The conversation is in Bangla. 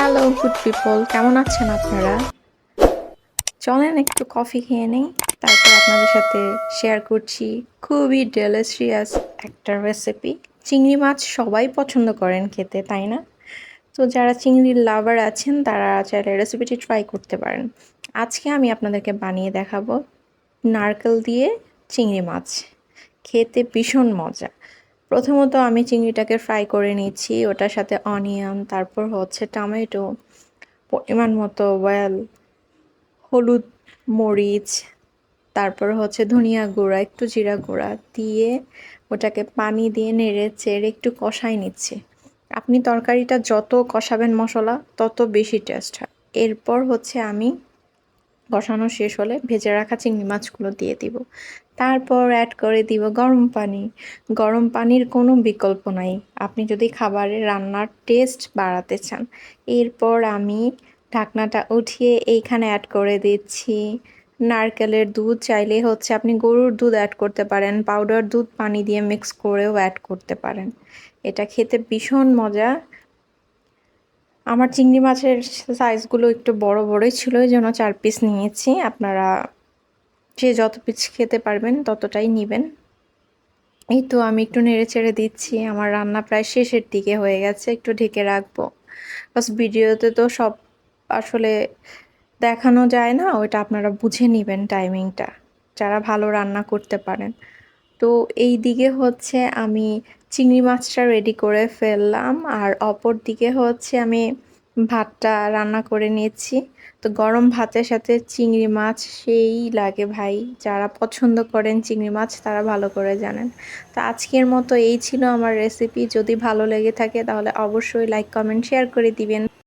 হ্যালো গুড পিপল কেমন আছেন আপনারা? চলেন একটু কফি খেয়ে নেই। তারপর আপনাদের সাথে শেয়ার করছি খুবই ডেলিশিয়াস একটা রেসিপি চিংড়ি মাছ সবাই পছন্দ করেন খেতে, তাই না? তো যারা চিংড়ির লাভার আছেন, তারা চাইলে রেসিপিটি ট্রাই করতে পারেন। আজকে আমি আপনাদেরকে বানিয়ে দেখাবো নারকেল দিয়ে চিংড়ি মাছ। খেতে ভীষণ মজা। প্রথমত আমি চিংড়িটাকে ফ্রাই করে নিচ্ছি, ওটার সাথে অনিয়ন তারপর হচ্ছে টমেটো পরিমাণ মতো ওয়েল হলুদ মরিচ, তারপর হচ্ছে ধনিয়া গুঁড়া, একটু জিরা গুঁড়া দিয়ে ওটাকে পানি দিয়ে নেড়ে চেড়ে একটু কষাই নিচ্ছে। আপনি তরকারিটা যত কষাবেন মশলা, তত বেশি টেস্ট হয়। এরপর হচ্ছে আমি কষানো শেষ হলে ভেজে রাখা চিংড়ি মাছগুলো দিয়ে দিব। তারপর অ্যাড করে দিব গরম পানি। গরম পানির কোনো বিকল্প নাই। আপনি যদি খাবারে রান্নার টেস্ট বাড়াতে চান। এরপর আমি ঢাকনাটা উঠিয়ে এইখানে অ্যাড করে দিচ্ছি নারকেলের দুধ। চাইলে হচ্ছে আপনি গরুর দুধ অ্যাড করতে পারেন পাউডার দুধ পানি দিয়ে মিক্স করেও অ্যাড করতে পারেন। এটা খেতে ভীষণ মজা। আমার চিংড়ি মাছের সাইজগুলো একটু বড় বড়ই ছিল, এই জন্য চার পিস নিয়েছি। আপনারা যে যত পিস খেতে পারবেন ততটাই নেবেন। এই তো আমি একটু নেড়ে চেড়ে দিচ্ছি, আমার রান্না প্রায় শেষের দিকে হয়ে গেছে, একটু ঢেকে রাখব। বাস ভিডিওতে তো সব আসলে দেখানো যায় না, ওইটা আপনারা বুঝে নেবেন টাইমিংটা যারা ভালো রান্না করতে পারেন। তো এই দিকে হচ্ছে আমি চিংড়ি মাছটা রেডি করে ফেললাম। আর অপর দিকে হচ্ছে আমি ভাতটা রান্না করে নিয়েছি। তো গরম ভাতের সাথে চিংড়ি মাছ সেই লাগে ভাই। যারা পছন্দ করেন চিংড়ি মাছ, তারা ভালো করে জানেন। তো আজকের মতো এই ছিল আমার রেসিপি যদি ভালো লেগে থাকে তাহলে অবশ্যই লাইক কমেন্ট শেয়ার করে দিবেন।